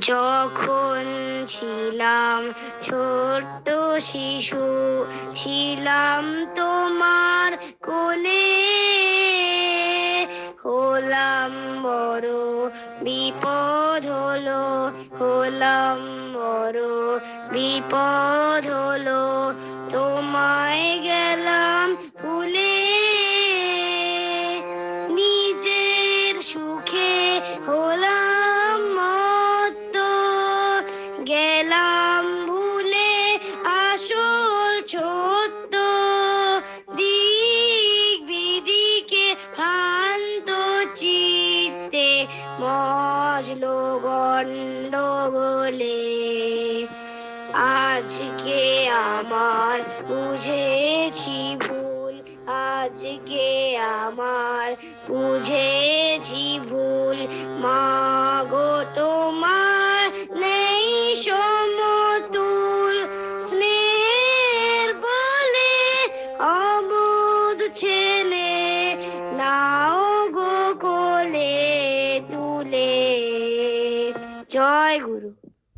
যখন ছিলাম ছোট্ট শিশু, ছিলাম তোমার কোলে। হলাম বড়, বিপদ হলো, হলাম বড়, বিপদ হলো। তোমায় গেলাম ভুলে গেলাম ভুলে আসল ছোট্ট দিক বিদিকে ভ্রান্ত চিত্তে মজলো গন্ডগোলে। আজকে আমার বুঝেছি ভুল, আজকে আমার বুঝেছি ভুল। Tchau, guru.